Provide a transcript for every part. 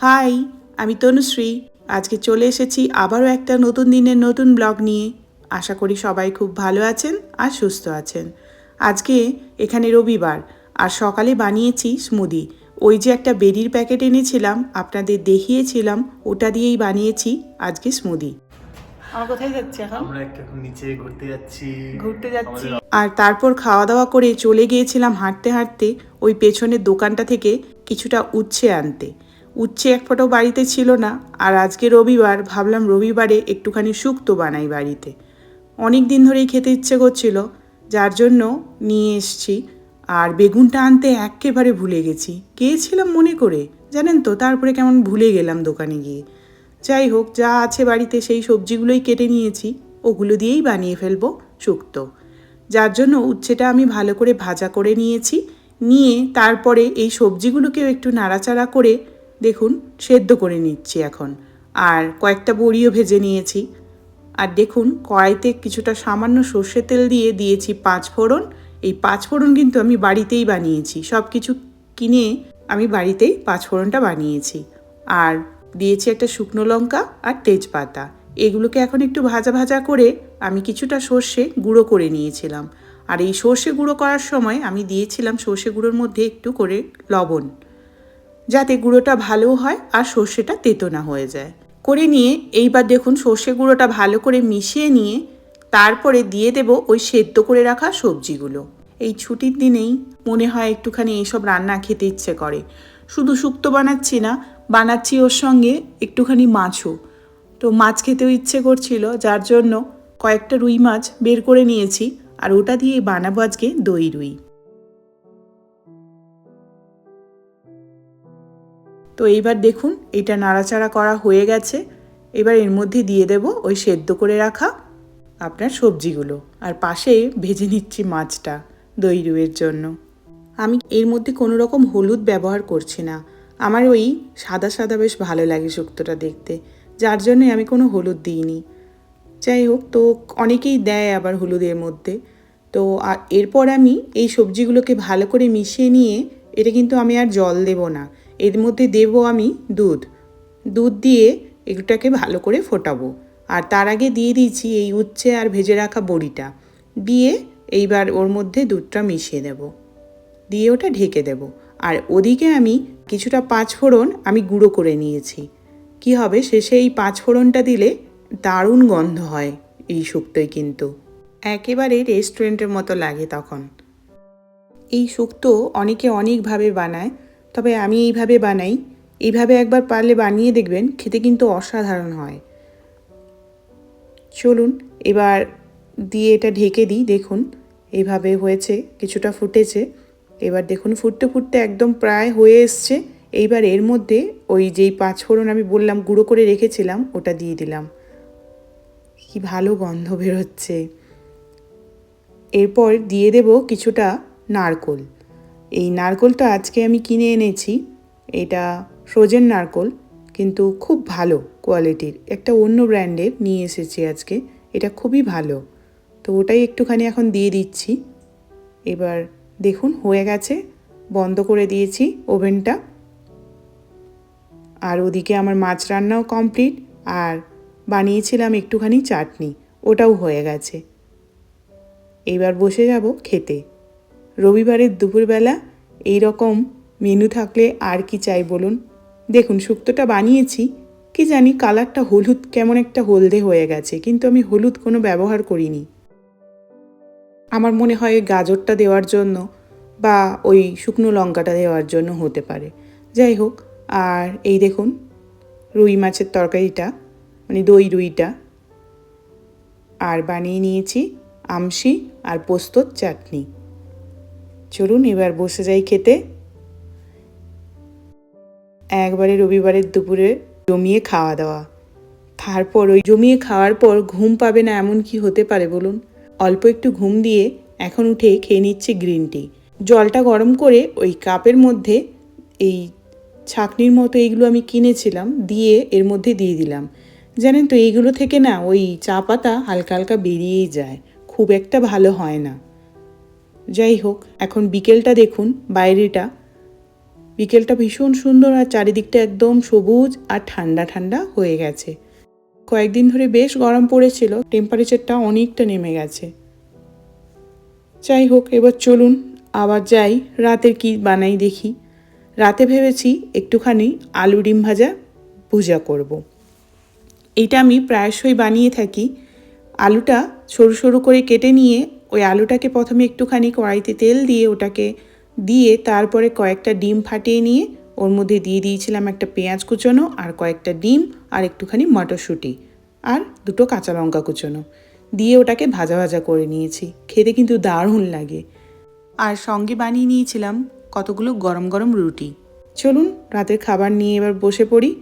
High আমি তনুশ্রী। আজকে চলে এসেছি আবারও একটা নতুন দিনের নতুন ব্লগ নিয়ে। আশা করি সবাই খুব ভালো আছেন আর সুস্থ আছেন। আজকে এখানে রবিবার আর সকালে বানিয়েছি স্মুদি। ওই যে একটা বেরির প্যাকেট এনেছিলাম আপনাদের দেখিয়েছিলাম ওটা দিয়েই বানিয়েছি আজকে স্মুদি। আমার কোথায় যাচ্ছে এখন? আমরা একটু নিচে ঘুরতে যাচ্ছি। ঘুরতে যাচ্ছি। আর তারপর খাওয়া দাওয়া করে চলে গিয়েছিলাম হাঁটতে হাঁটতে ওই পেছনের দোকানটা থেকে কিছুটা উচ্ছে আনতে। উচ্ছে এক ফোঁটাও বাড়িতে ছিল না, আর আজকে রবিবার ভাবলাম রবিবারে একটুখানি শুক্তো বানাই বাড়িতে। অনেক দিন ধরেই খেতে ইচ্ছে করছিল, যার জন্য নিয়ে এসছি, আর বেগুনটা আনতে একেবারে ভুলে গেছি। গিয়েছিলাম মনে করে, জানেন তো, তারপরে কেমন ভুলে গেলাম দোকানে গিয়ে। যাই হোক, যা আছে বাড়িতে সেই সবজিগুলোই কেটে নিয়েছি, ওগুলো দিয়েই বানিয়ে ফেলব শুক্তো যার জন্য উচ্ছেটা আমি ভালো করে ভাজা করে নিয়েছি, নিয়ে তারপরে এই সবজিগুলোকেও একটু নাড়াচাড়া করে দেখুন, সেদ্ধ করে নিচ্ছি এখন। আর কয়েকটা বড়িও ভেজে নিয়েছি। আর দেখুন, কড়াইতে কিছুটা সামান্য সর্ষে তেল দিয়ে দিয়েছি পাঁচ ফোড়ন। এই পাঁচ ফোড়ন কিন্তু আমি বাড়িতেই বানিয়েছি। সব কিছু কিনে আমি বাড়িতেই পাঁচ ফোড়নটা বানিয়েছি। আর দিয়েছি একটা শুকনো লঙ্কা আর তেজপাতা। এগুলোকে এখন একটু ভাজা ভাজা করে আমি কিছুটা সর্ষে গুঁড়ো করে নিয়েছিলাম। আর এই সর্ষে গুঁড়ো করার সময় আমি দিয়েছিলাম সর্ষে গুঁড়োর মধ্যে একটু করে লবণ। যাতে গুঁড়োটা ভালো হয় আর সর্ষেটা তেতো না হয়ে যায়। করে নিয়ে এইবার দেখুন সর্ষে গুঁড়োটা ভালো করে মিশিয়ে নিয়ে তারপরে দিয়ে দেব ওই সেদ্ধ করে রাখা সবজিগুলো। এই ছুটির দিনেই মনে হয় একটুখানি এইসব রান্না খেতে ইচ্ছে করে। শুধু শুক্তো বানাচ্ছি না, বানাচ্ছি ওর সঙ্গে একটুখানি মাছও। তো মাছ খেতেও ইচ্ছে করছিল, যার জন্য কয়েকটা রুই মাছ বের করে নিয়েছি আর ওটা দিয়ে বানাবো আজকে দই রুই। তো এইবার দেখুন, এটা নাড়াচাড়া করা হয়ে গেছে। এবার এর মধ্যে দিয়ে দেব ওই সেদ্ধ করে রাখা আপনার সবজিগুলো। আর পাশে ভেজে নিচ্ছি মাছটা দই রুইয়ের জন্য। আমি এর মধ্যে কোনো রকম হলুদ ব্যবহার করছি না। আমার ওই সাদা সাদা বেশ ভালো লাগে শুক্তোটা দেখতে। যার জন্যে আমি কোনো হলুদ দিইনি। যাই হোক, তো অনেকেই দেয় আবার হলুদের মধ্যে। তো এরপর আমি এই সবজিগুলোকে ভালো করে মিশিয়ে নিয়ে, এটা কিন্তু আমি আর জল দেব না। এর মধ্যে দেব আমি দুধ। দুধ দিয়ে এগুলোটাকে ভালো করে ফোটাবো। আর তার আগে দিয়ে দিয়েছি এই উচ্ছে আর ভেজে রাখা বড়িটা। দিয়ে এইবার ওর মধ্যে দুধটা মিশিয়ে দেব। দিয়ে ওটা ঢেকে দেব। আর ওদিকে আমি কিছুটা পাঁচ ফোড়ন আমি গুঁড়ো করে নিয়েছি। কি হবে? শেষে এই পাঁচ ফোড়নটা দিলে দারুণ গন্ধ হয় এই শুক্তোয় কিন্তু। একেবারে রেস্টুরেন্টের মতো লাগে তখন। এই শুক্তো অনেকে অনেকভাবে বানায়। তবে আমি এইভাবে বানাই। এইভাবে একবার পারলে বানিয়ে দেখবেন, খেতে কিন্তু অসাধারণ হয়। চলুন, এবার দিয়ে এটা ঢেকে দিই, দেখুন। এইভাবে হয়েছে, কিছুটা ফুটেছে। এবার দেখুন, ফুটতে ফুটতে একদম প্রায় হয়ে এসছে। এইবার এর মধ্যে ওই যেই পাঁচ ফোড়ন আমি বললাম, গুঁড়ো করে রেখেছিলাম, ওটা দিয়ে দিলাম। কি ভালো গন্ধ বেরোচ্ছে। এরপর দিয়ে দেব কিছুটা নারকোল। এই নারকোলটা আজকে আমি কিনে এনেছি। এটা ফ্রোজেন নারকোল, কিন্তু খুব ভালো কোয়ালিটির একটা অন্য ব্র্যান্ডের নিয়ে এসেছি আজকে, এটা খুবই ভালো। তো ওটাই একটুখানি এখন দিয়ে দিচ্ছি। এবার দেখুন, হয়ে গেছে, বন্ধ করে দিয়েছি ওভেনটা। আর ওদিকে আমার মাছ রান্নাও কমপ্লিট, আর বানিয়েছিলাম একটুখানি চাটনি, ওটাও হয়ে গেছে। এবার বসে যাব খেতে। রবিবারের দুপুরবেলা এই রকম মেনু থাকলে আর কি চাই বলুন? দেখুন, শুক্তোটা বানিয়েছি, কি জানি কালারটা হলুদ, কেমন একটা হলদে হয়ে গেছে, কিন্তু আমি হলুদ কোনো ব্যবহার করিনি। আমার মনে হয় গাজরটা দেওয়ার জন্য বা ওই শুকনো লঙ্কাটা দেওয়ার জন্য হতে পারে। যাই হোক, আর এই দেখুন, রুই মাছের তরকারিটা মানে দই রুইটা। আর বানিয়ে নিয়েছি আমশি আর পোস্তর চাটনি। চলুন এবার বসে যাই খেতে। একবারে রবিবারের দুপুরে জমিয়ে খাওয়া দাওয়া। তারপর ওই জমিয়ে খাওয়ার পর ঘুম পাবে না এমন কি হতে পারে বলুন? অল্প একটু ঘুম দিয়ে এখন উঠে খেয়ে নিচ্ছে গ্রিন টি। জলটা গরম করে ওই কাপের মধ্যে এই ছাকনির মতো এইগুলো আমি কিনেছিলাম দিয়ে এর মধ্যে দিয়ে দিলাম। জানেন তো এইগুলো থেকে না ওই চা পাতা হালকা হালকা বেরিয়েই যায়। খুব একটা ভালো হয় না। যাই হোক, এখন বিকেলটা দেখুন, বাইরেটা। বিকেলটা ভীষণ সুন্দর আর চারিদিকটা একদম সবুজ আর ঠান্ডা ঠান্ডা হয়ে গেছে। কয়েকদিন ধরে বেশ গরম পড়েছিল টেম্পারেচারটা অনেকটা নেমে গেছে। যাই হোক, এবার চলুন, আবার যাই, রাতের কি বানাই দেখি। রাতে ভেবেছি একটুখানি আলু ডিম ভাজা পূজা করব। এইটা আমি প্রায়শই বানিয়ে থাকি। আলুটা সরু সরু করে কেটে নিয়ে ওই আলুটাকে প্রথমে একটুখানি কড়াইতে তেল দিয়ে ওটাকে দিয়ে তারপরে কয়েকটা ডিম ফাটিয়ে নিয়ে ওর মধ্যে দিয়ে দিয়েছিলাম একটা পেঁয়াজ কুচোনো আর কয়েকটা ডিম আর একটুখানি মটরশুঁটি আর দুটো কাঁচা লঙ্কা কুচোনো। দিয়ে ওটাকে ভাজা ভাজা করে নিয়েছি। খেতে কিন্তু দারুণ লাগে। আর সঙ্গে বানিয়ে নিয়েছিলাম কতগুলো গরম গরম রুটি। চলুন রাতের খাবার নিয়ে এবার বসে পড়ি।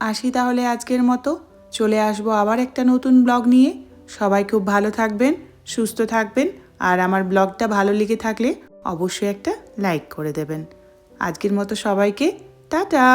আসি তাহলে আজকের মতো। চলে আসব আবার একটা নতুন ব্লগ নিয়ে। সবাই খুব ভালো থাকবেন, সুস্থ থাকবেন আর আমার ব্লগটা ভালো লেগে থাকলে অবশ্যই একটা লাইক করে দেবেন। আজকের মতো সবাইকে, টাটা!